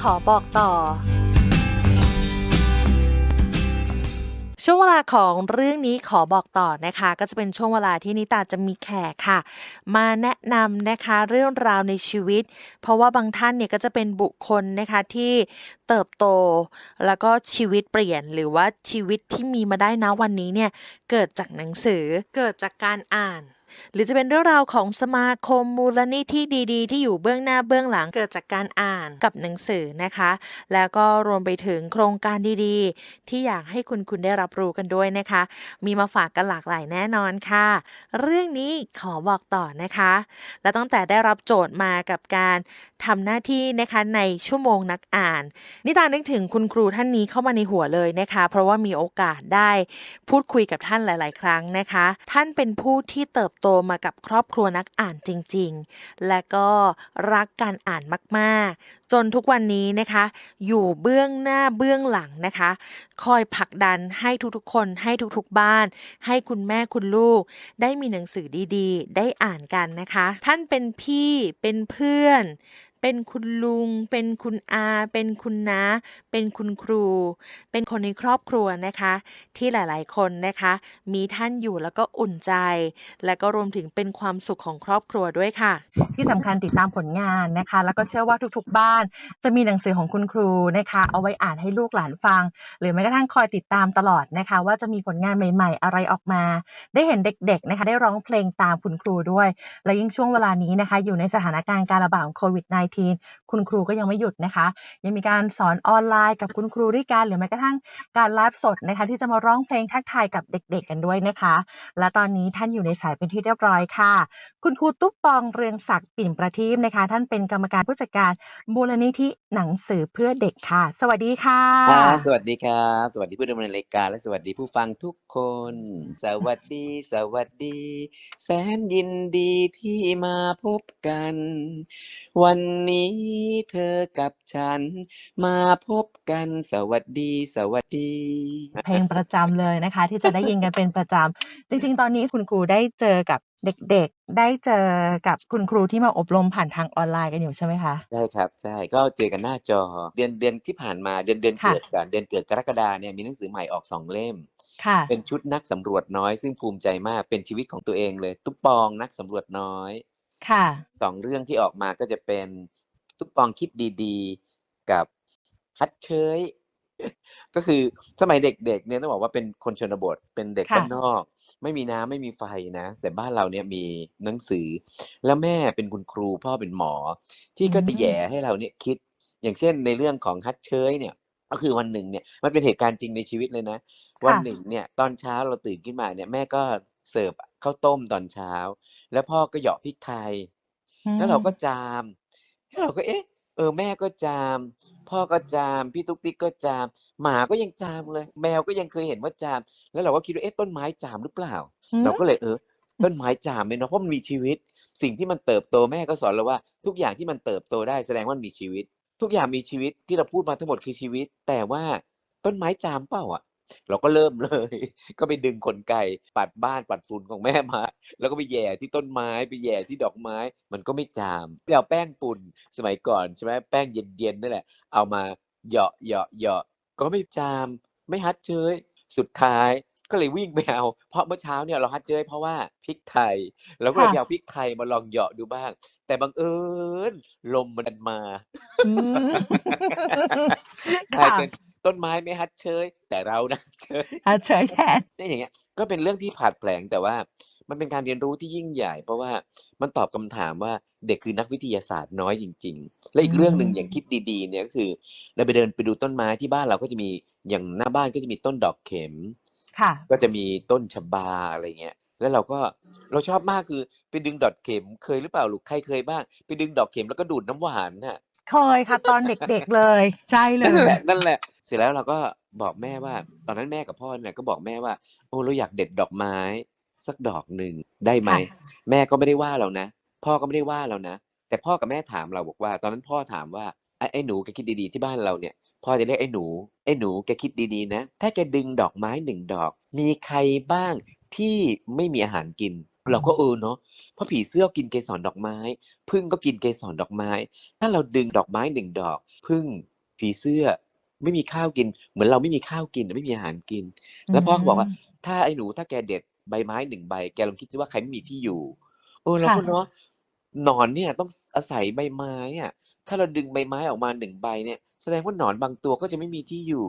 ขอบอกต่อ ช่วงเวลาของเรื่องนี้ขอบอกต่อนะคะ ก็จะเป็นช่วงเวลาที่นิตาจะมีแขกค่ะ มาแนะนำนะคะเรื่องราวในชีวิต เพราะว่าบางท่านเนี่ยก็จะเป็นบุคคลนะคะที่เติบโตแล้วก็ชีวิตเปลี่ยนหรือว่าชีวิตที่มีมาได้นะวันนี้เนี่ยเกิดจากหนังสือเกิดจากการอ่าน หรือจะเป็นเรื่องราวของสมาคมมูลนิธิดีๆ ที่อยู่เบื้องหน้าเบื้องหลังเกิดจากการอ่านกับหนังสือนะคะ แล้วก็รวมไปถึงโครงการดีๆ ที่อยากให้คุณคุณได้รับรู้กันด้วยนะคะ มีมาฝากกันหลากหลายแน่นอนค่ะ เรื่องนี้ขอบอกต่อนะคะ และตั้งแต่ได้รับโจทย์มากับการทำหน้าที่นะคะในชั่วโมงนักอ่าน นิตานึกถึงคุณครูท่านนี้เข้ามาในหัวเลยนะคะ เพราะว่ามีโอกาสได้พูดคุยกับท่านหลาย ๆ ครั้งนะคะ ท่านเป็นผู้ที่เติบโตมากับครอบครัวนักอ่านจริง ๆ และก็รักการอ่านมาก ๆ จนทุกวันนี้นะคะ อยู่เบื้องหน้าเบื้องหลังนะคะ คอยผลักดันให้ทุกๆคนให้ทุกๆบ้าน ให้คุณแม่คุณลูก ได้มีหนังสือดีๆ ได้อ่านกันนะคะ ท่านเป็นพี่เป็นเพื่อน เป็นคุณลุง เป็นคุณอา เป็นคุณน้า เป็นคุณครู เป็นคนในครอบครัวนะคะ ที่หลายๆ คนนะคะ มีท่านอยู่แล้วก็อุ่นใจ และก็รวมถึงเป็นความสุขของครอบครัวด้วยค่ะ ที่สำคัญติดตามผลงานนะคะ แล้วก็เชื่อว่าทุกๆ บ้าน จะมีหนังสือของคุณครูนะคะ เอาไว้อ่านให้ลูกหลานฟัง หรือแม้กระทั่งคอยติดตามตลอดนะคะ ว่าจะมีผลงานใหม่ ๆ อะไรออกมา ได้เห็นเด็กๆนะคะ ได้ร้องเพลงตามคุณครูด้วย และยิ่งช่วงเวลานี้นะคะ อยู่ในสถานการณ์การระบาดของโควิด -19 คุณครูก็ยังไม่หยุดนะคะ ยังมีการสอนออนไลน์กับคุณครูด้วยกันหรือแม้กระทั่งการไลฟ์สดนะคะ ที่จะมาร้องเพลงทักทายกับเด็ก ๆ กันด้วยนะคะ และตอนนี้ท่านอยู่ในสายเป็นที่เรียบร้อยค่ะ คุณครูตุ๊บปองเรืองศักดิ์ปิ่นประทีปนะคะ ท่านเป็นกรรมการผู้จัดการมูลนิธิหนังสือเพื่อเด็กค่ะ สวัสดีค่ะครับสวัสดีครับ สวัสดีผู้ดำเนินรายการและสวัสดีผู้ฟังทุกคน สวัสดี สวัสดี แสนยินดีที่มาพบกัน วันนี้เธอกับฉัน มาพบกันสวัสดีสวัสดี เพลงประจำเลยนะคะ ที่จะได้ยินกันเป็นประจำจริง ๆ ตอนนี้คุณครูได้เจอกับเด็กๆ ได้เจอกับคุณครูที่มาอบรมผ่านทางออนไลน์กันอยู่ใช่ไหมคะ ใช่ครับใช่ก็เจอกันหน้าจอ เดือนเดือนที่ผ่านมาเดือนเดือนค่ะ เกิดกันเดือนเกิดกรกฎาเนี่ยมีหนังสือใหม่ออกสองเล่ม ค่ะ เป็นชุดนักสำรวจน้อย ซึ่งภูมิใจมากเป็นชีวิตของตัวเองเลย ตุ๊กปองนักสำรวจน้อย ค่ะ สองเรื่องที่ออกมาก็จะเป็นตุ๊กปองคิดดีๆกับฮัดเชย ก็คือสมัยเด็กๆเนี่ยต้องบอกว่าเป็นคนชนบทเป็นเด็กค่ะ บ้านนอก ไม่มีน้ำไม่มีไฟนะ แต่บ้านเราเนี่ยมีหนังสือ แล้วแม่เป็นคุณครูพ่อเป็นหมอ ที่ก็จะอืมแหย่ให้เราเนี่ยคิด อย่างเช่นในเรื่องของฮัดเชยเนี่ย ก็คือวันหนึ่งเนี่ยมันเป็นเหตุการณ์จริงในชีวิตเลยนะ วันหนึ่งเนี่ย ตอนเช้าเราตื่นขึ้นมาเนี่ยแม่ก็ เสิร์ฟข้าวต้มตอนเช้า แล้วพ่อก็เหยาะพริกไทยแล้วเราก็จาม แล้วเราก็เอ๊ะ เออแม่ก็จาม พ่อก็จาม พี่ตุ๊กติ๊กก็จาม หมาก็ยังจามเลย แมวก็ยังเคยเห็นว่าจาม แล้วเราก็คิดว่าเอ๊ะต้นไม้จามหรือเปล่า อืมเราก็เลยเออ ต้นไม้จามไหมเนาะเพราะมันมีชีวิต สิ่งที่มันเติบโตแม่ก็สอนเราว่า ทุกอย่างที่มันเติบโตได้แสดงว่ามันมีชีวิต ทุกอย่างมีชีวิตที่เราพูดมาทั้งหมดคือชีวิต แต่ว่าต้นไม้จามเปล่าอะ เราก็เริ่มเลย ก็ไปดึงขนไก่ปัดบ้านปัดฝุ่นของแม่มา แล้วก็ไปแหย่ที่ต้นไม้ไปแหย่ที่ดอกไม้ มันก็ไม่จามไปเอาแป้งฝุ่นสมัยก่อนใช่ไหมแป้งเย็นๆนั่นแหละ เอามาเหยาะเหยาะเหยาะก็ไม่จาม ไม่ฮัดเชยสุดท้ายก็เลยวิ่งไปเอาเพราะเมื่อเช้าเนี่ยเราฮัดเชยเพราะว่าพริกไทยเราก็เลยค่ะ ไปเอาพริกไทยมาลองเหยาะดูบ้าง แต่บังเอิญลมมันดันมา อืม กลายค่ะ เป็น ต้นไม้ไม่ฮัดเชยแต่เรานะเชยอาเฉยแทนนี่อย่างเงี้ย ก็เป็นเรื่องที่ผาดแผลงแต่ว่ามันเป็นการเรียนรู้ที่ยิ่งใหญ่ เพราะว่ามันตอบคำถามว่าเด็กคือนักวิทยาศาสตร์น้อยจริง ๆ และอีกเรื่องหนึ่งอืมอย่างคิดดีๆ เนี่ยก็คือ เราไปเดินไปดูต้นไม้ที่บ้านเราก็จะมีอย่างหน้าบ้านก็จะมีต้นดอกเข็มค่ะ ก็จะมีต้นชบาอะไรเงี้ย แล้วเราก็เราชอบมากคือไปดึงดอกเข็มเคยหรือเปล่าลูกใครเคยบ้างไปดึงดอกเข็มแล้วก็ดูดน้ำหวานน่ะ เคยค่ะ ตอนเด็กๆเลย ใช่เลนั่นย แหละนั่นแหละ เสร็จแล้วเราก็บอกแม่ว่า ตอนนั้นแม่กับพ่อเนี่ยก็บอกแม่ว่า โอ้เราอยากเด็ดดอกไม้ สักดอกหนึ่งได้ไหม ค่ะ แม่ก็ไม่ได้ว่าเรานะ พ่อก็ไม่ได้ว่าเรานะ แต่พ่อกับแม่ถามเราบอกว่า ตอนนั้นพ่อถามว่าไอ้ไอ้หนูแกคิดดีๆที่บ้านเราเนี่ย พ่อจะเรียกไอ้หนู ไอ้หนูแกคิดดีๆนะ ถ้าแกดึงดอกไม้หนึ่งดอก มีใครบ้างที่ไม่มีอาหารกิน เราก็เออเนาะเพราะผีเสื้อกินเกสรดอกไม้ผึ้งก็กินเกสรดอกไม้ ถ้าเราดึงดอกไม้หนึ่งดอกผึ้งผีเสื้อไม่มีข้าวกิน เหมือนเราไม่มีข้าวกินไม่มีอาหารกิน แล้วพ่อก็บอกว่าอืมถ้าไอ้หนูถ้าแกเด็ดใบไม้หนึ่งใบ แกลองคิดดูว่าใครไม่มีที่อยู่เออเราค่ะก็เนาะหนอนเนี่ยต้องอาศัยใบไม้อะถ้าเราดึงใบไม้ออกมาหนึ่งใบเนี่ย แสดงว่าหนอนบางตัวก็จะไม่มีที่อยู่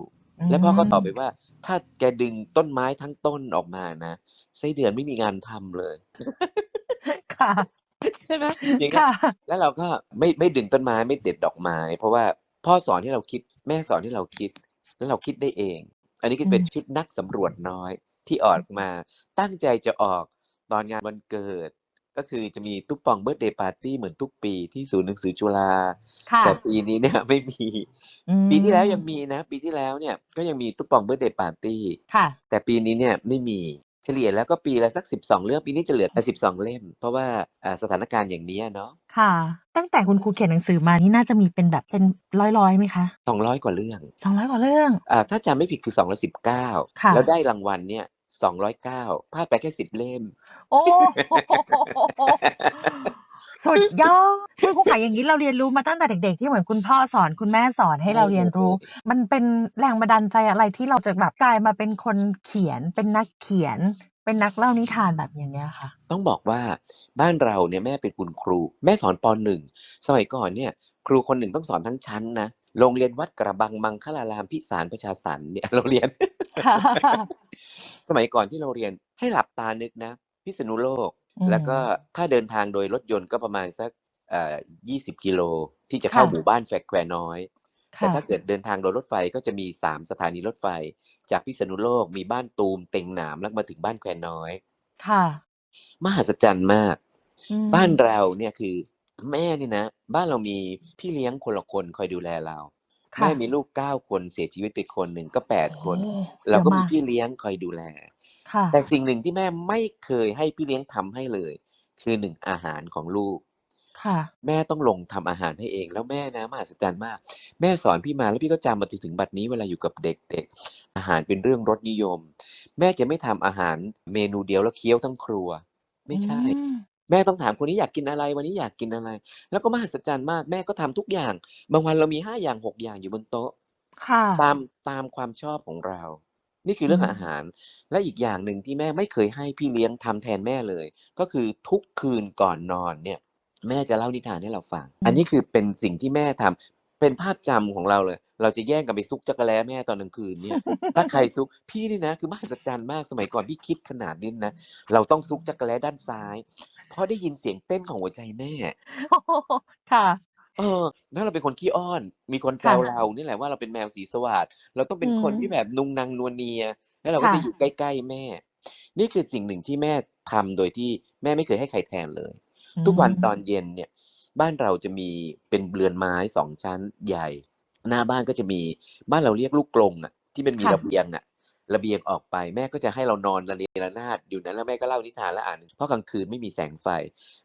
แล้วพ่อก็ตอบไปว่า ถ้าแกดึงต้นไม้ทั้งต้นออกมานะไส้เดือนไม่มีงานทำเลย ค่ะ ใช่ไหมอย่างเงี้ยค่ะแล้วเราก็ไม่ไม่ดึงต้นไม้ไม่เด็ดดอกไม้ เพราะว่าพ่อสอนให้เราคิดแม่สอนให้เราคิด แล้วเราคิดได้เอง อันนี้ก็จะเป็นอืมชุดนักสำรวจน้อยที่ออกมา ตั้งใจจะออกตอนงานวันเกิด ก็คือจะมีตุ๊กปองเบิร์ดเดย์ปาร์ตี้เหมือนทุกปีที่ศูนย์หนังสือจุฬาค่ะแต่ปีนี้เนี่ยไม่มีอืมปีที่แล้วยังมีนะ ปีที่แล้วเนี่ยก็ยังมีตุ๊กปองเบิร์ดเดย์ปาร์ตี้ค่ะ แต่ปีนี้เนี่ยไม่มีเฉลี่ยแล้วก็ปีละสักสิบสองเรื่องปีนี้จะเหลือแต่สิบสองเล่ม เพราะว่าอ่าสถานการณ์อย่างนี้อะเนาะค่ะ ตั้งแต่คุณครูเขียนหนังสือมานี่น่าจะมีเป็นแบบเป็นร้อยๆไหมคะสองร้อยกว่าเรื่องสองร้อยกว่าเรื่องอ่าถ้าจำไม่ผิดคือสองร้อยสิบเก้าค่ะแล้วได้รางวัลเนี่ยสองร้อยเก้าพลาดไปแค่สิบเล่ม โอ้สุดยอดคุณครูขายอย่างนี้เราเรียนรู้มาตั้งแต่เด็ก ๆ ที่เหมือนคุณพ่อสอนคุณแม่สอนให้เราเรียนรู้ มันเป็นแรงบันดาลใจอะไรที่เราจะแบบกลายมาเป็นคนเขียน เป็นนักเขียน เป็นนักเล่านิทานแบบอย่างเนี้ยค่ะ ต้องบอกว่าบ้านเราเนี่ยแม่เป็นคุณครู แม่สอนปหนึ่งสมัยก่อนเนี่ยครูคนหนึ่งต้องสอนทั้งชั้นนะโรงเรียนวัดกระบังมังคลารามพิสารประชาสรรค์เนี่ยเราเรียนค่ะสมัยก่อนที่เราเรียนให้หลับตานึกนะ พิษณุโลก อืมแล้วก็ถ้าเดินทางโดยรถยนต์ก็ประมาณสักเอ่อยี่สิบกิโลที่จะเข้าค่ะ หมู่บ้านแฟกแควน้อย แต่ค่ะ ถ้าเกิดเดินทางโดยรถไฟก็จะมีสามสถานีรถไฟ จากพิษณุโลกมีบ้านตูมเต็งหนามแล้วมาถึงบ้านแควน้อย ค่ะ มหัศจรรย์มาก อืมบ้านเราเนี่ยคือแม่นี่นะ บ้านเรามีพี่เลี้ยงคนละคนคอยดูแลเราค่ะแม่มีลูกเก้าคนเสียชีวิตไปคนหนึ่งก็แปดคนโอ้เราก็ยอะมีมพี่เลี้ยงคอยดูแลค่ะ แต่สิ่งหนึ่งที่แม่ไม่เคยให้พี่เลี้ยงทำให้เลย คือหนึ่งอาหารของลูกค่ะ แม่ต้องลงทำอาหารให้เอง แล้วแม่นะมหัศจรรย์มาก แม่สอนพี่มาแล้วพี่ก็จำมาจนถึงบัดนี้เวลาอยู่กับเด็กๆ อาหารเป็นเรื่องรสนิยม แม่จะไม่ทำอาหารเมนูเดียวแล้วเคี้ยวทั้งครัว ไม่ใช่อืมแม่ต้องถามคนนี้อยากกินอะไร วันนี้อยากกินอะไร แล้วก็มหัศจรรย์มากแม่ก็ทำทุกอย่าง บางวันเรามีห้าอย่างหกอย่างอยู่บนโต๊ะค่ะตามตามความชอบของเรา นี่คือเรื่องอืมอาหาร และอีกอย่างหนึ่งที่แม่ไม่เคยให้พี่เลี้ยงทำแทนแม่เลย ก็คือทุกคืนก่อนนอนเนี่ย แม่จะเล่านิทานให้เราฟังอันนี้คือเป็นสิ่งที่แม่ทำ เป็นภาพจำของเราเลย เราจะแย่งกันไปซุกจักรแล้แม่ตอนกลางคืนเนี่ย ถ้าใครซุก พี่นี่นะ คือมหัศจรรย์มาก สมัยก่อนพี่คิดขนาดนี้นะ เราต้องซุกจักรแล้ด้านซ้าย เพราะได้ยินเสียงเต้นของหัวใจแม่ค่ะเออแล้วเราเป็นคนขี้อ้อน มีคนแซวค่ะเรานี่แหละว่าเราเป็นแมวสีสวัสดเราต้องเป็นคนอืมที่แบบนุงนางนวลเนีย แล้วเราก็ค่ะ จะอยู่ใกล้ๆแม่ นี่คือสิ่งหนึ่งที่แม่ทำโดยที่แม่ไม่เคยให้ใครแทนเลยทุกวันตอนเย็นเนี่ย บ้านเราจะมีเป็นเรือนไม้สองชั้นใหญ่ หน้าบ้านก็จะมีบ้านเราเรียกลูกกรงอะ ที่มันมีค่ะ ระเบียงอะ ระเบียงออกไป แม่ก็จะให้เรานอนระเนระนาดอยู่นั้นแล้วแม่ก็เล่านิทานและอ่านเพราะกลางคืนไม่มีแสงไฟ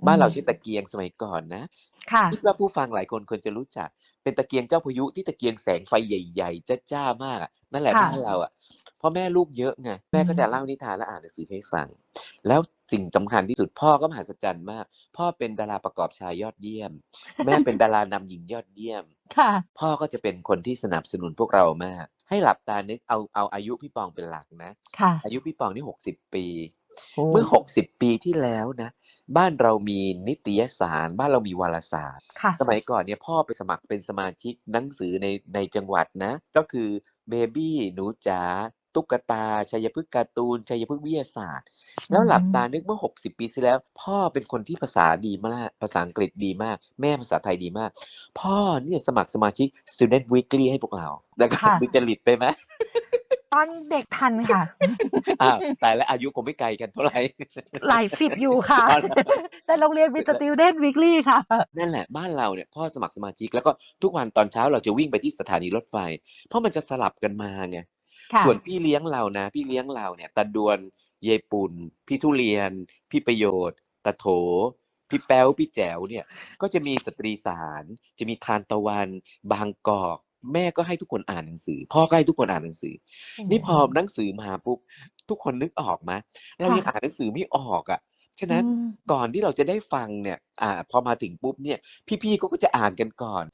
บ้านเราใช้ตะเกียงสมัยก่อนนะค่ะคิดว่าผู้ฟังหลายคนควรจะรู้จัก เป็นตะเกียงเจ้าพายุที่ตะเกียงแสงไฟใหญ่ๆจ้าๆมากอะนั่นแหละค่ะบ้านเราอะเพราะแม่ลูกเยอะไงแม่ก็จะเล่านิทานและอ่านหนังสือให้ฟัง แล้ว สิ่งสำคัญที่สุดพ่อก็มหัศจรรย์มาก พ่อเป็นดาราประกอบชายยอดเยี่ยม แม่เป็นดารานำหญิงยอดเยี่ยมค่ะ พ่อก็จะเป็นคนที่สนับสนุนพวกเรามาก ให้หลับตานึกเอาเอาอายุพี่ปองเป็นหลักนะค่ะ อายุพี่ปองนี่หกสิบปีโอ้เมื่อหกสิบปีที่แล้วนะ บ้านเรามีนิตยสาร บ้านเรามีวารสารค่ะสมัยก่อนเนี่ยพ่อไปสมัครเป็นสมาชิกหนังสือในในจังหวัดนะ ก็คือเบบี้หนูจ๋า ตุ๊กตา ชัยพฤกษ์การ์ตูน ชัยพฤกษ์วิทยาศาสตร์ แล้วหลับตานึกเมื่อ 60 ปีที่แล้ว พ่อเป็นคนที่ภาษาดีมาก ภาษาอังกฤษดีมาก แม่ภาษาไทยดีมาก พ่อเนี่ยสมัครสมาชิก Student Weekly ให้พวกเราแล้วก็ค่ะดูจริตไปไหมตอนเด็กทันค่ะ อ้าวแต่และอายุคงไม่ไกลกันเท่าไหร่ หลายสิบอยู่ค่ะอ๋อเหรอแต่โรงเรียนมีสติวเดนวิกลี่ค่ะ นั่นแหละบ้านเราเนี่ยพ่อสมัครสมาชิกแล้วก็ทุกวันตอนเช้าเราจะวิ่งไปที่สถานีรถไฟ เพราะมันจะสลับกันมาไงค่ะ ส่วนพี่เลี้ยงเรานะ พี่เลี้ยงเราเนี่ยตาดวนเยายปุ่น พี่ทุเรียน พี่ประโยชน์ตาโถ พี่แป๊วพี่แจ๋วเนี่ย ก็จะมีสตรีสาร จะมีทานตะวัน บางกอก แม่ก็ให้ทุกคนอ่านหนังสือ พ่อก็ให้ทุกคนอ่านหนังสือ นี่พอหนังสือมาปุ๊บทุกคนนึกออกไหมเรายังค่ะอ่านหนังสือไม่ออกอะฉะอืนั้นมก่อนที่เราจะได้ฟังเนี่ย อ่า พอมาถึงปุ๊บเนี่ย พี่ๆเขาก็จะอ่านกันก่อน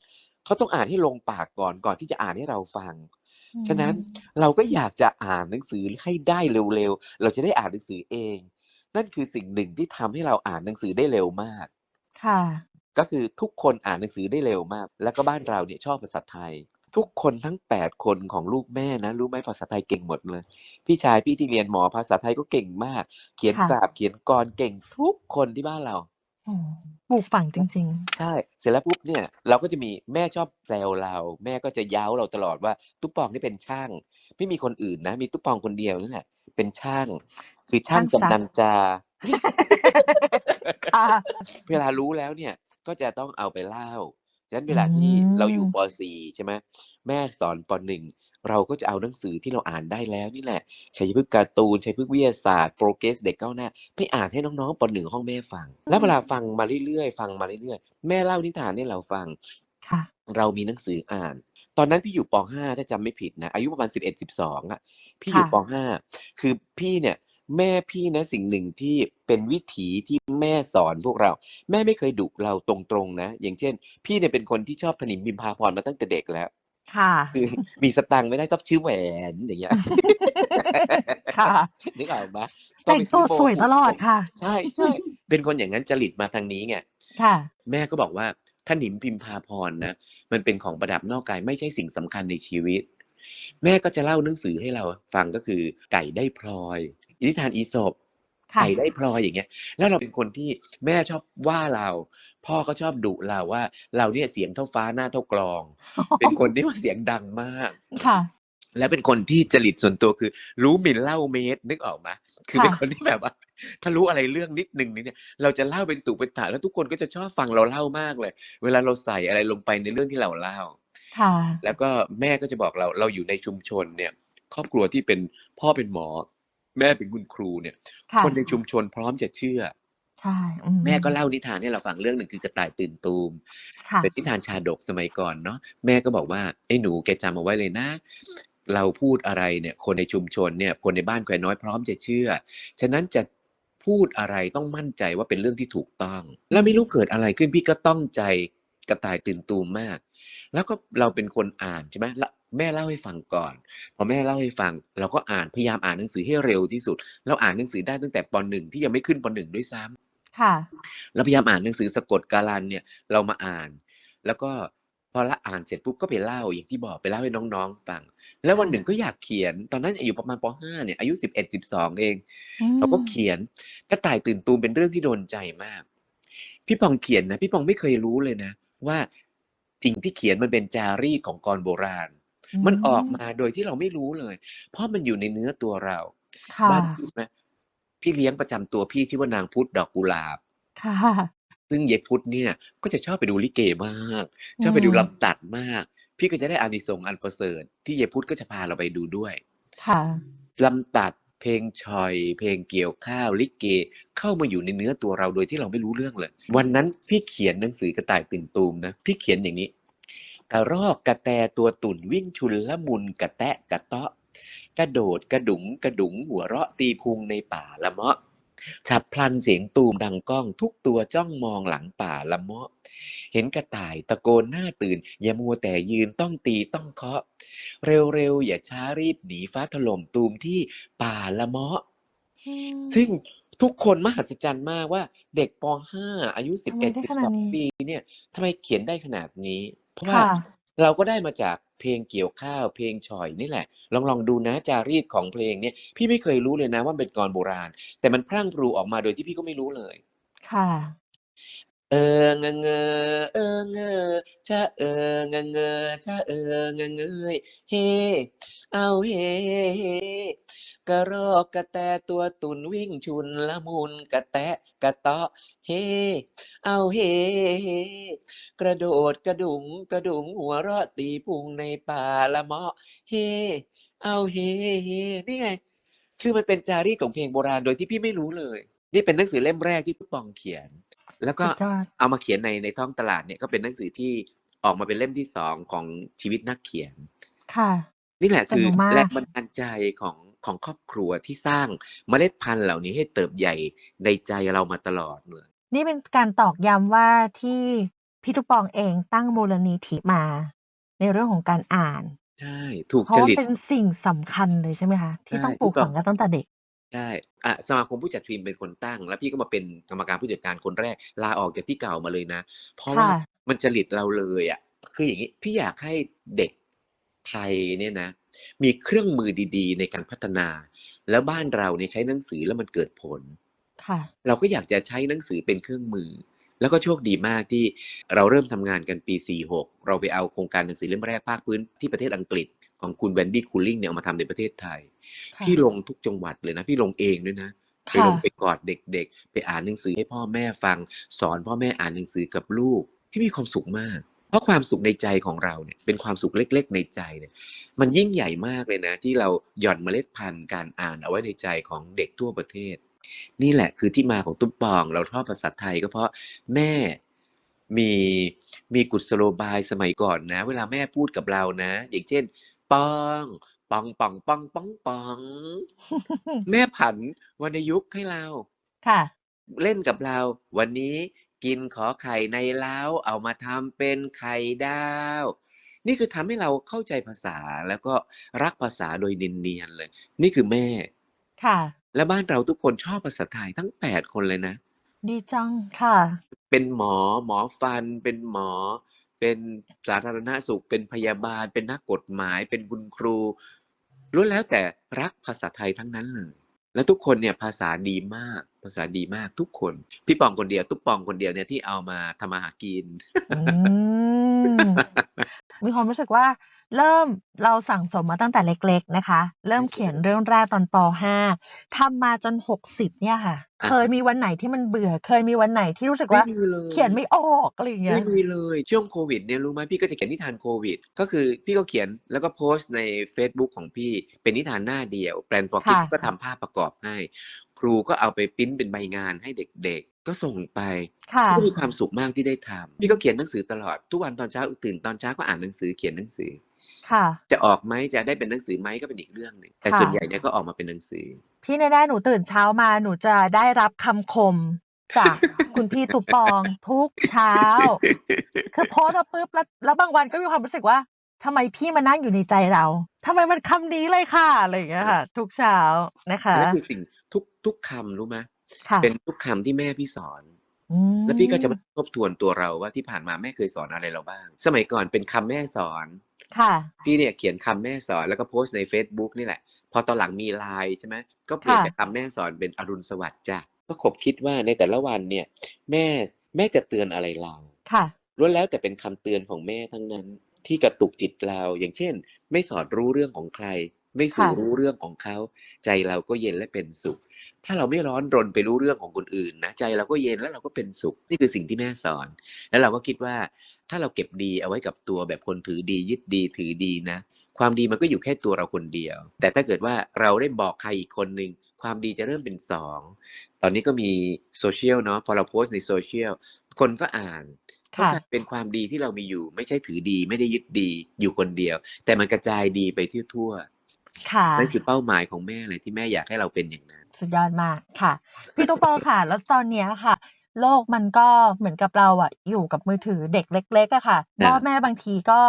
เขาต้องอ่านให้ลงปากก่อนก่อนที่จะอ่านให้เราฟังอื ฉะนั้นมเราก็อยากจะอ่านหนังสือให้ได้เร็วๆ เราจะได้อ่านหนังสือเอง นั่นคือสิ่งหนึ่งที่ทำให้เราอ่านหนังสือได้เร็วมาก ค่ะ ก็คือทุกคนอ่านหนังสือได้เร็วมาก แล้วก็บ้านเราเนี่ยชอบภาษาไทย ทุกคนทั้ง8คนของลูกแม่นะรู้ไหมภาษาไทยเก่งหมดเลย พี่ชายพี่ที่เรียนหมอภาษาไทยก็เก่งมาก เขียนค่ะกราบเขียนกลเก่งทุกคนที่บ้านเราโอ้โฮ ปลูกฝังจริงๆใช่ เสร็จแล้วปุ๊บเนี่ยเราก็จะมีแม่ชอบแซวเรา แม่ก็จะเย้าเราตลอดว่าตุ๊กปองนี่เป็นช่าง ไม่มีคนอื่นนะ มีตุ๊กปองคนเดียวนั่นแหละเป็นช่าง คือช่างช่างซักจำนันจาค่ะเวลารู้แล้วเนี่ยก็จะต้องเอาไปเล่าฉะนั้นอืเวลาที่เราอยู่มป.4 ใช่ไหมแม่สอนป.1 เราก็จะเอาหนังสือที่เราอ่านได้แล้วนี่แหละชัยพฤกษ์การ์ตูนชัยพฤกษ์วิทยาศาสตร์โปรเกรสเด็กก้าวหน้าไปอ่านให้น้องๆป.1ห้องแม่ฟังอืแล้วเวมลาฟังมาเรื่อยๆฟังมาเรื่อยๆแม่เล่านิทานให้เราฟังค่ะเรามีหนังสืออ่าน ตอนนั้นพี่อยู่ป.5 ถ้าจำไม่ผิดนะ อายุประมาณ 11-12อะพี่อค่ยู่ะป.5 คือพี่เนี่ยแม่พี่นะสิ่งหนึ่งที่เป็นวิถีที่แม่สอนพวกเรา แม่ไม่เคยดุเราตรงๆนะ อย่างเช่น พี่เนี่ยเป็นคนที่ชอบถนิมพิมพาพรมาตั้งแต่เด็กแล้ว ค่ะคือมีสตังค์ไม่ได้ต้องชื่อแหวนอย่างเงี้ยค่ะนึกออกไหมแตต้อง่งไปตัซื้วอโบสวยผูตกลอผดมค่ะ ใช่ๆเป็นคนอย่างนั้นจริตมาทางนี้ไงค่ะ แม่ก็บอกว่าถนิมพิมพาพรนะมันเป็นของประดับนอกกายไม่ใช่สิ่งสำคัญในชีวิต แม่ก็จะเล่าหนังสือให้เราฟังก็คือไก่ได้พลอย นิทานอีสปค่ะ ไก่ได้พลอยอย่างเงี้ย แล้วเราเป็นคนที่แม่ชอบว่าเรา พ่อก็ชอบดุเราว่า เราเนี่ยเสียงเท่าฟ้าหน้าเท่ากลอง เป็นคนที่ว่าเสียงดังมากค่ะและเป็นคนที่จริตส่วนตัวคือ รู้หมิ่นเล่าเม็ดนึกออกไหม?คือค่เป็นะคนที่แบบว่า ถ้ารู้อะไรเรื่องนิดหนึ่งเนี่ย เราจะเล่าเป็นตุเป็นตะแล้วทุกคนก็จะชอบฟังเราเล่ามากเลย เวลาเราใส่อะไรลงไปในเรื่องที่เราเล่าค่ะแล้วก็แม่ก็จะบอกเราเราอยู่ในชุมชนเนี่ย ครอบครัวที่เป็นพ่อเป็นหมอ แม่เป็นคุณครูเนี่ยค่ะคนในชุมชนพร้อมจะเชื่อใช่อืแม่ก็มเล่านิทานให้เราฟังเรื่องหนึ่งคือกระต่ายตื่นตูมค่ะเป็นนิทานชาดกสมัยก่อนเนาะแม่ก็บอกว่า"ไอ้หนูแกจำเอาไว้เลยนะ เราพูดอะไรเนี่ย คนในชุมชนเนี่ย คนในบ้านแควน้อยพร้อมจะเชื่อ ฉะนั้นจะพูดอะไรต้องมั่นใจว่าเป็นเรื่องที่ถูกต้อง"อืแล้วไม่รู้มเกิดอะไรขึ้นพี่ก็ต้องใจกระต่ายตื่นตูมมาก แล้วก็เราเป็นคนอ่านใช่ไหมล แม่เล่าให้ฟังก่อน พอแม่เล่าให้ฟัง เราก็อ่านพยายามอ่านหนังสือให้เร็วที่สุด เราอ่านหนังสือได้ตั้งแต่ป.1ที่ยังไม่ขึ้นป.1ด้วยซ้ำค่ะเราพยายามอ่านหนังสือสะกดการันเนี่ยเรามาอ่าน แล้วก็พอละอ่านเสร็จปุ๊บก็ไปเล่าอย่างที่บอกไปเล่าให้น้องๆฟัง แล้วควัน่ะหนึ่งก็อยากเขียน ตอนนั้นอยู่ประมาณป.5 เนี่ยอายุ11-12 เองอืเราก็มเขียนกระต่ายตื่นตูมเป็นเรื่องที่โดนใจมาก พี่ปองเขียนนะ พี่ปองไม่เคยรู้เลยนะ ว่าสิ่งที่เขียนมันเป็นจารีตของกลโบราณอื มันออกมมาโดยที่เราไม่รู้เลย เพราะมันอยู่ในเนื้อตัวเราค่ะบ้านพี่ใช่ไหมพี่เลี้ยงประจำตัวพี่ชื่อว่านางพุทธดอกกุหลาบค่ะซึ่งยายพุทธเนี่ย ก็จะชอบไปดูลิเกมากอืชอบไปดูมลำตัดมาก พี่ก็จะได้อานิสงส์อันประเสริฐที่ยายพุทธก็จะพาเราไปดูด้วย ค่ะลำตัดเพลงฉ่อย เพลงเกี่ยวข้าวลิเกเข้ามาอยู่ในเนื้อตัวเราโดยที่เราไม่รู้เรื่องเลย วันนั้นพี่เขียนหนังสือกระต่ายตื่นตูมนะพี่เขียนอย่างนี้ กระรอกกระแตตัวตุ่นวิ่งชุลมุนกระแตะกระเตาะ กระโดดกระดุงกระดุงหัวเราะตีพุงในป่าละเมาะฉับพลันเสียงตูมดังก้องทุกตัวจ้องมองหลังป่าละเมาะ เห็นกระต่ายตะโกนหน้าตื่น อย่ามัวแต่ยืนต้องตีต้องเคาะ เร็วๆ อย่าช้ารีบหนีฟ้าถล่มตูมที่ป่าละเมาะอืซึ่งมทุกคนมหัศจรรย์มากว่าเด็กป.5 อายุทำไมได้ขนาดนี้11-12 ปีเนี่ยทำไมเขียนได้ขนาดนี้ เพราะว่าค่ะ เราก็ได้มาจากเพลงเกี่ยวข้าว เพลงฉ่อยนี่แหละ ลองลองดูนะจารีตของเพลงเนี่ย พี่ไม่เคยรู้เลยนะว่ามันเป็นกลอนโบราณ แต่มันพรั่งพรูออกมาโดยที่พี่ก็ไม่รู้เลย ค่ะ เอองะเงอเออเงอชะเอองะเงอชะเอองะเงยเฮอ้าวเฮ กระรอกกระแตตัวตุ่นวิ่งชุนละมุนกระแตะกระเตาะเฮอ้าวเฮ กระโดดกระดุงกระดุงหัวเราะตีพุงในป่าละเมาะเฮอ้าวเฮนี่ไง คือมันเป็นจารีตของเพลงโบราณโดยที่พี่ไม่รู้เลย นี่เป็นหนังสือเล่มแรกที่พี่ปองเขียน แล้วก็สุดยอดเอามาเขียนในในท้องตลาดเนี่ยก็เป็นหนังสือที่ออกมาเป็นเล่มที่2ของชีวิตนักเขียน ค่ะ นี่แหละสคือนุกมาแรกงบันดาลใจของ ของครอบครัวที่สร้างเมล็ดพันธุ์เหล่านี้ให้เติบใหญ่ในใจเรามาตลอดเลยนี่เป็นการตอกย้ำว่าที่พี่ตุ๊กปองเองตั้งมูลนิธิมา ในเรื่องของการอ่าน ใช่ ถูกเพราะจว่าริตเป็นสิ่งสำคัญเลยใช่ไหมคะ ที่ใช่ต้องปลูพี่กปอฝังงกันตั้งแต่เด็กใช่อะสมาคมผู้จัดพิมพ์เป็นคนตั้ง แล้วพี่ก็มาเป็นกรรมการผู้จัดการคนแรก ลาออกจากที่เก่ามาเลยนะ เพราะว่าค่ะมันจริตเราเลยอะ คืออย่างนี้ พี่อยากให้เด็กไทยเนี่ยนะ มีเครื่องมือดี ๆ ในการพัฒนา แล้วบ้านเราเนี่ยใช้หนังสือแล้วมันเกิดผล ค่ะ เราก็อยากจะใช้หนังสือเป็นเครื่องมือ แล้วก็โชคดีมากที่เราเริ่มทำงานกันปี 46 เราไปเอาโครงการหนังสือเล่มแรกภาคพื้นที่ประเทศอังกฤษ ของคุณแวนดี้คูลิงเนี่ยเอามาทำในประเทศไทย ค่ะ พี่ลงทุกจังหวัดเลยนะ พี่ลงเองด้วยนะ ไปค่ะ ลงไปกอดเด็ก ๆ ไปอ่านหนังสือให้พ่อแม่ฟัง สอนพ่อแม่อ่านหนังสือกับลูกที่มีความสุขมาก เพราะความสุขในใจของเราเนี่ยเป็นความสุขเล็ก ๆ ในใจเนี่ยมันยิ่งใหญ่มากเลยนะ ที่เราหย่อนเมล็ดพันธุ์การอ่านเอาไว้ในใจของเด็กทั่วประเทศ นี่แหละคือที่มาของตุ้มปอง เราชอบภาษาไทยก็เพราะแม่มีมีกุศโลบายสมัยก่อนนะ เวลาแม่พูดกับเรานะ อย่างเช่นปองปองปองปองปองปอง แม่ผันวรรณยุกต์ให้เราค่ะ เล่นกับเรา วันนี้ กินขอไข่ในเล้าเอามาทำเป็นไข่ดาว นี่คือทำให้เราเข้าใจภาษาแล้วก็รักภาษาโดยเนียนๆเลย นี่คือแม่ ค่ะ และบ้านเราทุกคนชอบภาษาไทยทั้งแปดคนเลยนะ ดีจังค่ะ เป็นหมอหมอฟัน เป็นหมอ เป็นสาธารณสุข เป็นพยาบาล เป็นนักกฎหมาย เป็นคุณครูล้วนแล้วแต่รักภาษาไทยทั้งนั้นเลย และทุกคนเนี่ยภาษาดีมาก ภาษาดีมากทุกคน พี่ปองคนเดียวตุ๊กปองคนเดียวเนี่ยที่เอามาทำมาหากินมมีความรู้สึกว่า เริ่มเราสั่งสมมาตั้งแต่เล็ก ๆ นะคะ เริ่มเขียนเรื่องแรกตอนป .5 ทำมาจน 60 เนี่ยค่ะอะเคยมีวันไหนที่มันเบื่อ เคยมีวันไหนที่รู้สึกไม่ว่ามีเลยเขียนไม่ออกอะไรอย่างเงี้ไม่ยมีเลยช่วงโควิดเนี่ยรู้ไหมพี่ก็จะเขียนนิทานโควิด ก็คือพี่ก็เขียนแล้วก็โพสต์ใน Facebook ของพี่เป็นนิทานหน้าเดียวแปลนฟอร์คิค่ะก็ทำภาพประกอบให้ ครูก็เอาไปปริ้นเป็นใบงานให้เด็กๆก็ส่งไปค่ะพี่ก็มีความสุขมากที่ได้ทำพี่ก็เขียนหนังสือตลอด ทุกวันตอนเช้าตื่นตอนเช้าก็อ่านหนังสือเขียนหนังสือ ค่ะ จะออกไหมจะได้เป็นหนังสือไหมก็เป็นอีกเรื่องหนึ่งแต่ค่ะ ส่วนใหญ่เนี่ยก็ออกมาเป็นหนังสือ ที่แน่ๆหนูตื่นเช้ามาหนูจะได้รับคำคมจาก คุณพี่ตุปองทุกเช้า คือโพสต์มาปุ๊บแล้วแล้วบางวันก็มีความรู้สึกว่าทำไมพี่มานั่งอยู่ในใจเราทำไมมันคำนี้เลยค่ะอะไรอย่างเงี้ยค่ะ ทุกเช้านะคะ นั่นคือสิ่งทุกทุกคำรู้ไหมค่ะเป็นทุกคำที่แม่พี่สอน อืมแล้วพี่ก็จะมาทบทวนตัวเราว่าที่ผ่านมาแม่เคยสอนอะไรเราบ้าง สมัยก่อนเป็นคำแม่สอน ค่ะ พี่เนี่ยเขียนคำแม่สอนแล้วก็โพสต์ใน Facebook นี่แหละ พอตอนหลังมีไลน์ใช่ไหมก็เปลี่ยนค่ะจากคำแม่สอนเป็นอรุณสวัสดิ์จ้ะก็ขบคิดว่าในแต่ละวันเนี่ย แม่แม่จะเตือนอะไรเราค่ะล้วนแล้วแต่เป็นคำเตือนของแม่ทั้งนั้นที่กระตุกจิตเรา อย่างเช่น ไม่สอดรู้เรื่องของใคร ไม่สู่ค่ะรู้เรื่องของเขาใจเราก็เย็นและเป็นสุข ถ้าเราไม่ร้อนรนไปรู้เรื่องของคนอื่นนะใจเราก็เย็นแล้วเราก็เป็นสุข นี่คือสิ่งที่แม่สอน แล้วเราก็คิดว่าถ้าเราเก็บดีเอาไว้กับตัวแบบคนถือดียึดดีถือดีนะ ความดีมันก็อยู่แค่ตัวเราคนเดียว แต่ถ้าเกิดว่าเราได้บอกใครอีกคนหนึ่งความดีจะเริ่มเป็นสองตอนนี้ก็มีโซเชียลเนาะพอเราโพสต์ในโซเชียลคนก็อ่านก็ค่ะกลายเป็นความดีที่เรามีอยู่ ไม่ใช่ถือดี ไม่ได้ยึดดีอยู่คนเดียว แต่มันกระจายดีไปทั่วค่ะๆ นั่นคือเป้าหมายของแม่เลยที่แม่อยากให้เราเป็นอย่างนั้น สุดยอดมากค่ะ พี่ตุ๊กปองค่ะ แล้วตอนเนี้ยค่ะ โลกมันก็เหมือนกับเราอะอยู่กับมือถือเด็กเล็กๆอะค่ะนะพ่อแม่บางทีก็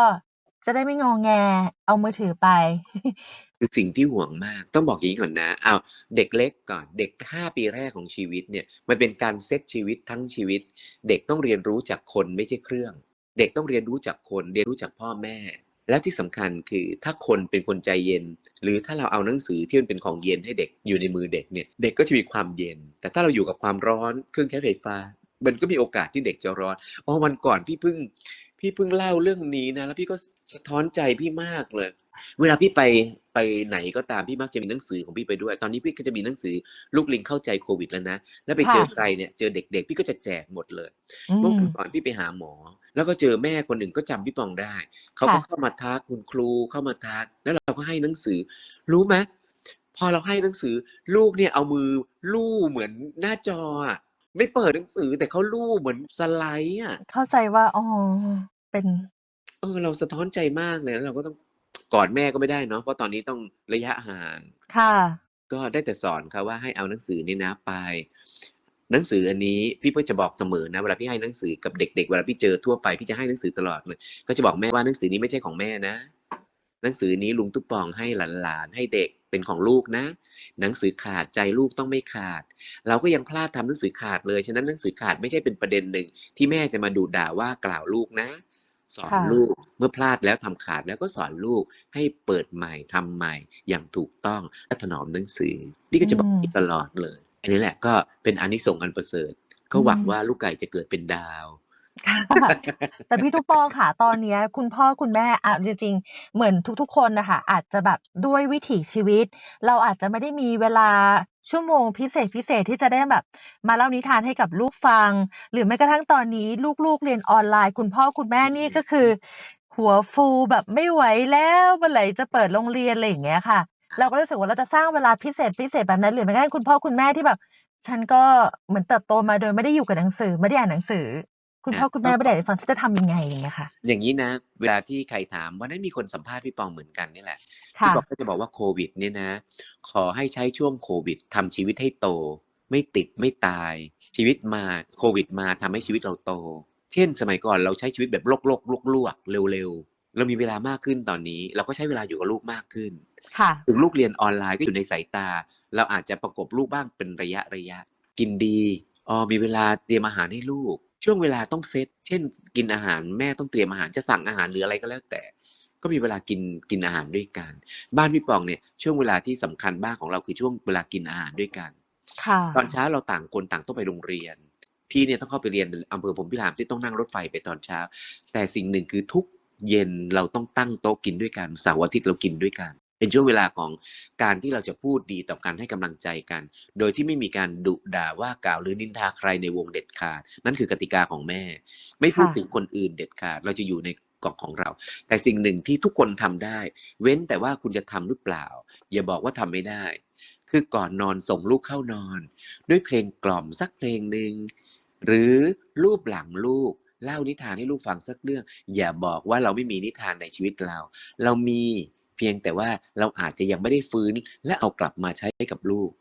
จะได้ไม่งองแง เอามือถือไป คือสิ่งที่ห่วงมาก ต้องบอกอย่างนี้ก่อนนะเอาเด็กเล็กก่อนเด็กห้าปีแรกของชีวิตเนี่ยมันเป็นการเซตชีวิตทั้งชีวิต เด็กต้องเรียนรู้จากคนไม่ใช่เครื่อง เด็กต้องเรียนรู้จากคน เรียนรู้จากพ่อแม่ และที่สำคัญคือถ้าคนเป็นคนใจเย็น หรือถ้าเราเอาหนังสือที่มันเป็นของเย็นให้เด็กอยู่ในมือเด็กเนี่ยเด็กก็จะมีความเย็น แต่ถ้าเราอยู่กับความร้อนเครื่องใช้ไฟฟ้า มันก็มีโอกาสที่เด็กจะร้อนอ๋อวันก่อนพี่เพิ่งพี่เพิ่งเล่าเรื่องนี้นะแล้วพี่ก็ สะท้อนใจพี่มากเลย เวลาพี่ไปไปไหนก็ตามพี่มักจะมีหนังสือของพี่ไปด้วย ตอนนี้พี่ก็จะมีหนังสือลูกลิงเข้าใจโควิดแล้วนะ แล้วไปเจอค่ะใครเนี่ยเจอเด็ก ๆ พี่ก็จะแจกหมดเลยอืเมื่อมวันก่อนพี่ไปหาหมอ แล้วก็เจอแม่คนหนึ่งก็จำพี่ปองได้ เขาก็ค่ะเข้ามาทักคุณครูเข้ามาทัก แล้วเราก็ให้หนังสือ รู้ไหมพอเราให้หนังสือลูกเนี่ยเอามือลู่เหมือนหน้าจออะไม่เปิดหนังสือแต่เขาลู่เหมือนสไลด์อะเข้าใจว่าอ๋อเป็น เออเราสะท้อนใจมากเลยแล้วเราก็ต้องกอดแม่ก็ไม่ได้เนาะเพราะตอนนี้ต้องระยะห่าง ค่ะ ก็ได้แต่สอนเขาว่าให้เอาหนังสือนี่นะไป หนังสืออันนี้พี่ก็จะบอกเสมอนะเวลาพี่ให้หนังสือกับเด็ก ๆ เวลาพี่เจอทั่วไปพี่จะให้หนังสือตลอดเลยก็จะบอกแม่ว่าหนังสือนี้ไม่ใช่ของแม่นะ หนังสือนี้ลุงตุ๊กปองให้หลานๆให้เด็กเป็นของลูกนะ หนังสือขาดใจลูกต้องไม่ขาด เราก็ยังพลาดทำหนังสือขาดเลยฉะนั้นหนังสือขาดไม่ใช่เป็นประเด็นหนึ่งที่แม่จะมาดูด่าว่ากล่าวลูกนะ สอนค่ะลูกเมื่อพลาดแล้วทำขาดแล้วก็สอนลูกให้เปิดใหม่ทำใหม่อย่างถูกต้องและถนอมหนังสือพี่ก็จะบอกอืมตลอดเลย อันนี้แหละก็เป็นอานิสงส์อันประเสริฐก็หวังอืมว่าลูกไก่จะเกิดเป็นดาวค่ะแต่พี่ทุกปองค่ะ ตอนเนี้ยคุณพ่อคุณแม่อะจริงๆ เหมือนทุกๆ คนนะคะอาจจะแบบด้วยวิถีชีวิต เราอาจจะไม่ได้มีเวลา ชั่วโมงพิเศษพิเศษที่จะได้แบบ มาเล่านิทานให้กับลูกฟัง หรือแม้กระทั่งตอนนี้ลูกๆเรียนออนไลน์ คุณพ่อคุณแม่นี่ก็คือ หัวฟูแบบไม่ไหวแล้วเมื่อไหร่จะเปิดโรงเรียนอะไรอย่างเงี้ยค่ะ เราก็รู้สึกว่าเราจะสร้างเวลาพิเศษพิเศษแบบนั้นหรือแม้กระทั่งคุณพ่อคุณแม่ที่แบบ ฉันก็เหมือนเติบโตมาโดยไม่ได้อยู่กับหนังสือไม่ได้อ่านหนังสือ คุณพ่อคุณแม่ไม่ได้อ่านฟังฉันจะทำยังไงอย่างเงี้ยค่ะ อย่างนี้นะ เวลาที่ใครถามวันนั้นมีคนสัมภาษณ์พี่ปองเหมือนกันนี่แหละพี่ค่ะปองก็จะบอกว่าโควิด เนี่ยนะ ขอให้ใช้ช่วงโควิดทำชีวิตให้โต ไม่ติดไม่ตาย ชีวิตมาโควิด มาทำให้ชีวิตเราโต เช่น สมัยก่อนเราใช้ชีวิตแบบโลกโลกลวกลวกๆเร็วๆเรามีเวลามากขึ้นตอนนี้ เราก็ใช้เวลาอยู่กับลูกมากขึ้นค่ะถึงลูกเรียนออนไลน์ก็อยู่ในสายตา เราอาจจะประกบลูกบ้างเป็นระยะระยะ กินดีอ๋อมีเวลาเตรียมอาหารให้ลูก ช่วงเวลาต้องเซตเช่น กินอาหารแม่ต้องเตรียมอาหารจะสั่งอาหารหรืออะไรก็แล้วแต่ ก็มีเวลากินกินอาหารด้วยกัน บ้านพี่ปองเนี่ยช่วงเวลาที่สำคัญบ้างของเราคือช่วงเวลากินอาหารด้วยกันค่ะตอนเช้าเราต่างคนต่างต้องไปโรงเรียน พี่เนี่ยต้องเข้าไปเรียนอำเภอผมพิรามที่ต้องนั่งรถไฟไปตอนเช้า แต่สิ่งหนึ่งคือทุกเย็นเราต้องตั้งโต๊ะกินด้วยกันเสาร์อาทิตย์เรากินด้วยกัน เป็นช่วงเวลาของการที่เราจะพูดดีต่อกันให้กำลังใจกัน โดยที่ไม่มีการดุด่าว่ากล่าวหรือนินทาใครในวงเด็ดขาด นั่นคือกติกาของแม่ ไม่พูดถึงคนอื่นเด็ดขาด เราจะอยู่ในกรอบของเรา แต่สิ่งหนึ่งที่ทุกคนทำได้ เว้นแต่ว่าคุณจะทำหรือเปล่า อย่าบอกว่าทำไม่ได้ คือก่อนนอนส่งลูกเข้านอน ด้วยเพลงกล่อมสักเพลงหนึ่งหรือรูปหลังลูกเล่านิทานให้ลูกฟังสักเรื่อง อย่าบอกว่าเราไม่มีนิทานในชีวิตเรา เรามี เพียงแต่ว่าเราอาจจะยังไม่ได้ฟื้นและเอากลับมาใช้กับลูก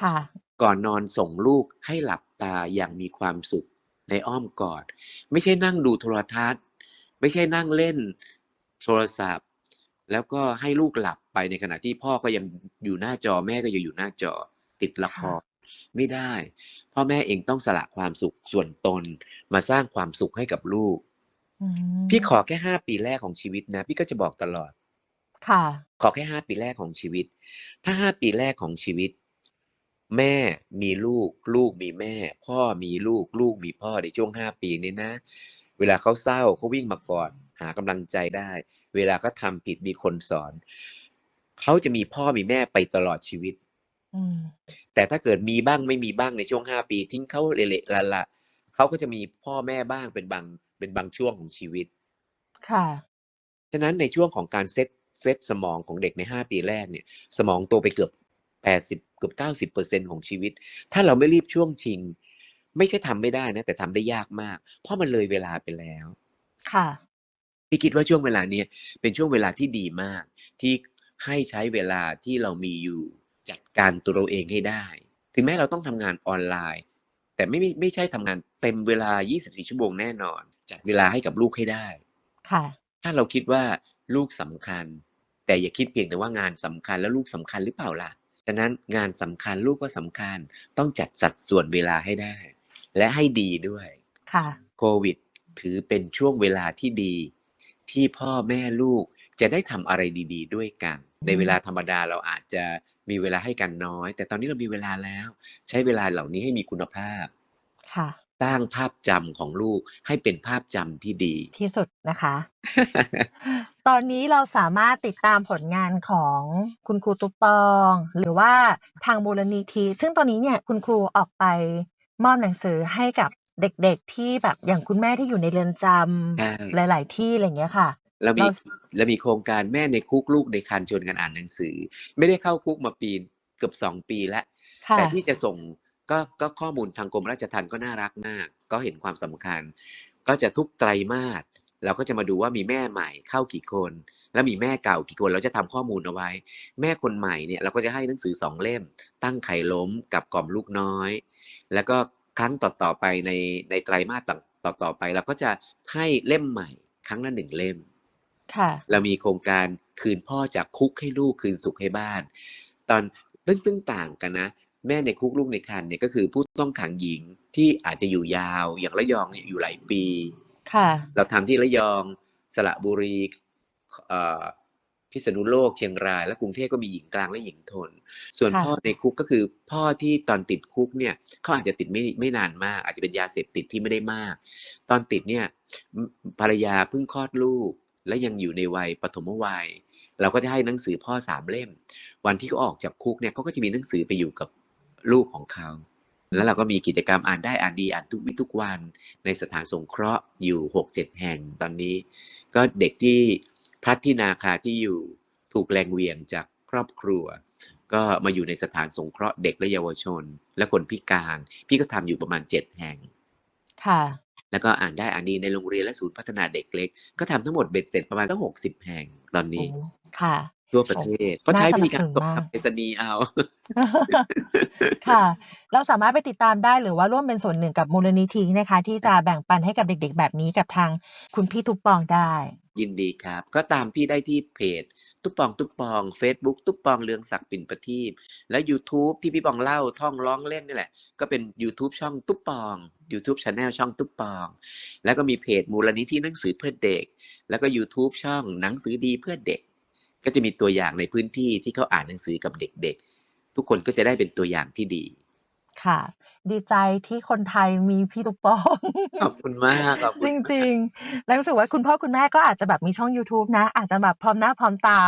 ค่ะ ก่อนนอนส่งลูกให้หลับตาอย่างมีความสุขในอ้อมกอด ไม่ใช่นั่งดูโทรทัศน์ ไม่ใช่นั่งเล่นโทรศัพท์ แล้วก็ให้ลูกหลับไปในขณะที่พ่อก็ยังอยู่หน้าจอแม่ก็ยังอยู่หน้าจอติดละครไม่ได้ พ่อแม่เองต้องสละความสุขส่วนตนมาสร้างความสุขให้กับลูกอืมพี่ขอแค่ห้าปีแรกของชีวิตนะ พี่ก็จะบอกตลอด ค่ะ ขอแค่ห้าปีแรกของชีวิต ถ้าห้าปีแรกของชีวิต แม่มีลูก ลูกมีแม่ พ่อมีลูก ลูกมีพ่อในช่วงห้าปีนี้นะ เวลาเขาเศร้าเขาวิ่งมากอดหากำลังใจได้ เวลาเขาทำผิดมีคนสอน เขาจะมีพ่อมีแม่ไปตลอดชีวิตอืมแต่ถ้าเกิดมีบ้างไม่มีบ้างในช่วงห้าปี ทิ้งเขาเละๆละละเขาก็จะมีพ่อแม่บ้างเป็นบางเป็นบางช่วงของชีวิต ค่ะ ฉะนั้นในช่วงของการเซต เซตสมองของเด็กในห้าปีแรกเนี่ยสมองโตไปเกือบแปดสิบเกือบเก้าสิบเปอร์เซ็นของชีวิต ถ้าเราไม่รีบช่วงชิง ไม่ใช่ทำไม่ได้นะ แต่ทำได้ยากมาก เพราะมันเลยเวลาไปแล้ว ค่ะ พี่คิดว่าช่วงเวลาเนี้ยเป็นช่วงเวลาที่ดีมาก ที่ให้ใช้เวลาที่เรามีอยู่จัดการตัวเราเองให้ได้ ถึงแม้เราต้องทำงานออนไลน์ แต่ไม่ไม่ไม่ใช่ทำงานเต็มเวลา 24 ชั่วโมงแน่นอน จัดเวลาให้กับลูกให้ได้ ค่ะ ถ้าเราคิดว่าลูกสำคัญ แต่อย่าคิดเพียงแต่ว่างานสำคัญแล้วลูกสำคัญหรือเปล่าล่ะฉะนั้นงานสำคัญลูกก็สำคัญต้องจัดสัดส่วนเวลาให้ได้ และให้ดีด้วยค่ะโควิด ถือเป็นช่วงเวลาที่ดี ที่พ่อแม่ลูกจะได้ทำอะไรดี ๆ ด้วยกัน ในเวลาธรรมดาเราอาจจะมีเวลาให้กันน้อย แต่ตอนนี้เรามีเวลาแล้ว ใช้เวลาเหล่านี้ให้มีคุณภาพค่ะ สร้างภาพจำของลูกให้เป็นภาพจำที่ดีที่สุดนะคะ ตอนนี้เราสามารถติดตามผลงานของคุณครูตุ๊กปอง หรือว่าทางมูลนิธิซึ่งตอนนี้เนี่ยคุณครูออกไปมอบหนังสือให้กับเด็กๆที่แบบอย่างคุณแม่ที่อยู่ในเรือนจใช่ำหลาย ๆ ที่อะไรอย่างเงี้ยค่ะเรามีเราเรามีโครงการแม่ในคุกลูกในคันชวนกันอ่านหนังสือ ไม่ได้เข้าคุกมาปีเกือบสองปีแล้วค่ะแต่ที่จะส่ง ก็ก็ข้อมูลทางกรมราชทัณฑ์ก็น่ารักมาก ก็เห็นความสำคัญ ก็จะทุกไตรมาสเราก็จะมาดูว่ามีแม่ใหม่เข้ากี่คน แล้วมีแม่เก่ากี่คนเราจะทำข้อมูลเอาไว้ แม่คนใหม่เนี่ยเราก็จะให้หนังสือสองเล่ม ตั้งไข่ล้มกับกล่อมลูกน้อย แล้วก็ครั้งต่อๆไปในในไตรมาสต่อต่อๆไปเราก็จะให้เล่มใหม่ ครั้งละหนึ่งเล่มค่ะเรามีโครงการคืนพ่อจากคุกให้ลูกคืนสุขให้บ้าน ตอนซึ่งซึ่งต่างกันนะ แม่ในคุกลูกในคันเนี่ยก็คือผู้ต้องขังหญิงที่อาจจะอยู่ยาวอย่างระยองเนี่ยอยู่หลายปีค่ะ เราทำที่ระยองสระบุรีเอ่อพิษณุโลกเชียงราย และกรุงเทพก็มีหญิงกลางและหญิงทน ส่วนค่ะพ่อในคุกก็คือพ่อที่ตอนติดคุกเนี่ยเขาอาจจะติดไม่ไม่นานมาก อาจจะเป็นยาเสพติดที่ไม่ได้มาก ตอนติดเนี่ยมภรรยาเพิ่งคลอดลูก และยังอยู่ในวัยปฐมวัย เราก็จะให้หนังสือพ่อสามเล่ม วันที่เขาออกจากคุกเนี่ยเขาก็จะมีหนังสือไปอยู่กับ ลูกของเขา แล้วเราก็มีกิจกรรมอ่านได้อ่านดีอ่านทุกวิทุกวัน ในสถานสงเคราะห์อยู่หกเจ็ดแห่งตอนนี้ ก็เด็กที่พลัดที่นาคาที่อยู่ถูกแรงเวียงจากครอบครัว ก็มาอยู่ในสถานสงเคราะห์เด็กและเยาวชน และคนพิการ พี่ก็ทำอยู่ประมาณเจ็ดแห่ง ค่ะ แล้วก็อ่านได้อ่านดีในโรงเรียนและศูนย์พัฒนาเด็กเล็ก ก็ทำทั้งหมดเบ็ดเสร็จประมาณตั้งหกสิบแห่งตอนนี้ ค่ะ ทั่วประเทศก็น่าใช้สวินัธีบกาสรนุนส่งมากทางไปรษณีย์เอา ค่ะ เราสามารถไปติดตามได้หรือว่าร่วมเป็นส่วนหนึ่งกับมูลนิธินะคะ ที่จะแบ่งปันให้กับเด็กๆ แบบนี้กับทางคุณพี่ทุกปองได้ ยินดีครับ ก็ตามพี่ได้ที่เพจ ตุ๊ปปองตุ๊ปปอง Facebook ตุ๊ปปองเรืองศักดิ์ปิ่นประทีปและ YouTube ที่พี่ปองเล่าท่องร้องเล่นนี่แหละ ก็เป็น YouTube ช่องตุ๊ปปอง YouTube Channel ช่องตุ๊ปปอง แล้วก็มีเพจมูลนิธิหนังสือเพื่อเด็ก แล้วก็ YouTube ช่องหนังสือดีเพื่อเด็ก ก็จะมีตัวอย่างในพื้นที่ที่เขาอ่านหนังสือกับเด็กๆ ทุกคนก็จะได้เป็นตัวอย่างที่ดี ค่ะ ดีใจที่คนไทยมีพี่ทุกปองขอบคุณมากขอบจคุณริง ๆ แล้วรู้สึกว่าคุณพ่อคุณแม่ก็อาจจะแบบมีช่อง YouTube นะ อาจจะแบบพร้อมหน้าพร้อมตา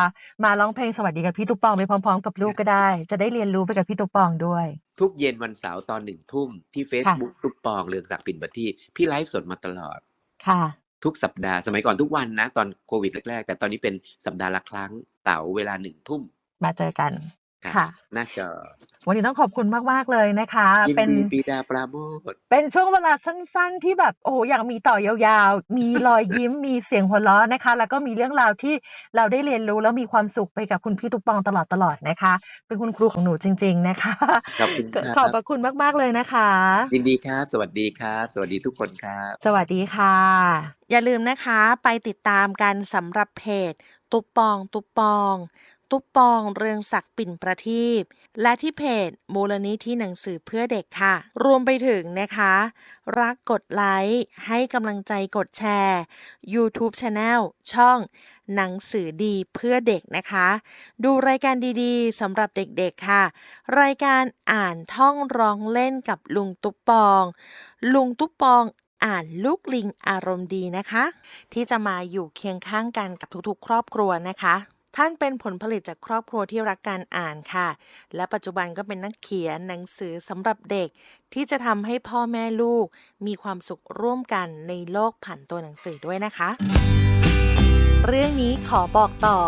มาร้องเพลงสวัสดีกับพี่ตุ๊กปองไปพร้อม ๆ กับลูกก็ได้ จะได้เรียนรู้ไปกับพี่ตุ๊กปองด้วย ทุกเย็นวันเสาร์ตอนหนึ่งทุ่มที่ Facebook ตุ๊ปปองเรืองศักดิ์ปิ่นประทีปพี่ไลฟ์สดมาตลอดค่ะ ทุกสัปดาห์สมัยก่อนทุกวันนะ ตอนโควิดแรกๆ แต่ตอนนี้เป็นสัปดาห์ละครั้งเสาร์เวลาหนึ่งทุ่ม มาเจอกัน ครับค่ะ หน้าจอ วันนี้ต้องขอบคุณมาก ๆ เลยนะคะ ยินเป็นดีปีดาปราโมทเป็นช่วงเวลาสั้น ๆ ที่แบบโอ้โหอยากมีต่อยาวๆ มีรอยยิ้ม มีเสียงหัวเราะนะคะ แล้วก็มีเรื่องราวที่เราได้เรียนรู้แล้วมีความสุขไปกับคุณพี่ตุ๊กปองตลอดตลอดๆนะคะ เป็นคุณครูของหนูจริง ๆ นะคะ ขอบคุณคขรัอบบพระคุณมาก ๆ เลยนะคะ ยินดีครับ สวัสดีครับ สวัสดีทุกคนครับ สวัสดีค่ะ อย่าลืมนะคะไปติดตามกันสำหรับเพจ ตุ๊ปปอง ตุ๊ปปอง ตุ๊ปปองเรืองศักดิ์ปิ่นประทีปและที่เพจมูลนิธิหนังสือเพื่อเด็กค่ะ รวมไปถึงนะคะ รักกดไลค์ ให้กำลังใจกดแชร์ YouTube Channel ช่องหนังสือดีเพื่อเด็กนะคะ ดูรายการดีๆสำหรับเด็กๆค่ะ รายการอ่านท่องร้องเล่นกับลุงตุ๊ปปอง ลุงตุ๊ปปองอ่านลูกลิงอารมณ์ดีนะคะ ที่จะมาอยู่เคียงข้างกันกับทุกๆ ครอบครัวนะคะ ท่านเป็นผลผลิตจากครอบครัวที่รักการอ่านค่ะ และปัจจุบันก็เป็นนักเขียนหนังสือสำหรับเด็ก ที่จะทำให้พ่อแม่ลูก มีความสุขร่วมกันในโลกผ่านตัวหนังสือด้วยนะคะ เรื่องนี้ขอบอกต่อ